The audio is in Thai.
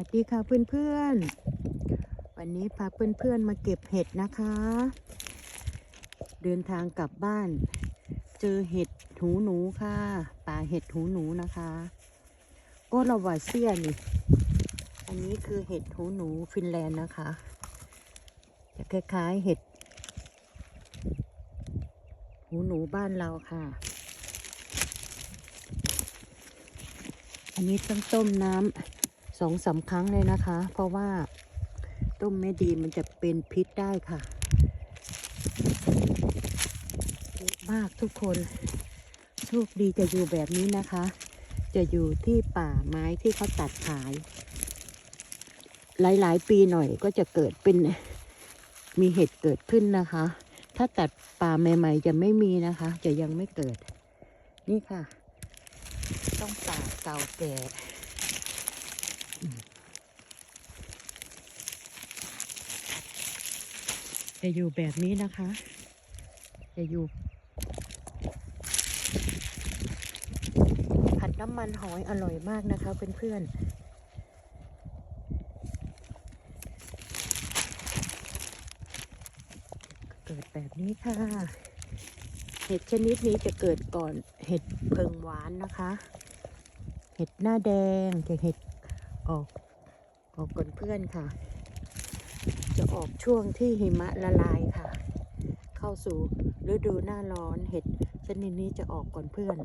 วัสดีค่ะเพื่อนๆ วันนี้พาเพื่อนๆมาเก็บเห็ดนะคะ เดินทางกลับบ้าน เจอเห็ดหูหนูค่ะ ป่าเห็ดหูหนูนะคะก็ระวาเซียนี่ อันนี้คือเห็ดหูหนูฟินแลนด์นะคะจะคล้ายๆเห็ด หูหนูบ้านเราค่ะ อันนี้ต้องต้มน้ำ สองสามครั้งเลยนะคะ เพราะว่าต้มไม่ดีมันจะเป็นพิษได้ค่ะเยอะมากทุกคนโชคดีจะอยู่แบบนี้นะคะ จะอยู่ที่ป่าไม้ที่เขาตัดขาย หลาย ๆ ปีหน่อยก็จะเกิดเป็นมีเห็ดเกิดขึ้นนะคะ ถ้าตัดป่าใหม่ ๆ จะไม่มีนะคะ จะยังไม่เกิด นี่ค่ะ ต้องป่าเก่าแก่อืม จะอยู่แบบนี้นะคะ จะอยู่ ผัดน้ำมันหอยอร่อยมากนะคะเพื่อนๆเกิดแบบนี้ค่ะ เห็ดชนิดนี้จะเกิดก่อนเห็ดเพิงหวานนะคะ เห็ดหน้าแดงจะเห็ดออกออกก่อนเพื่อนค่ะ จะออกช่วงที่หิมะละลายค่ะ เข้าสู่ฤดูหน้าร้อนเห็ดชนิดนี้จะออกก่อนเพื่อน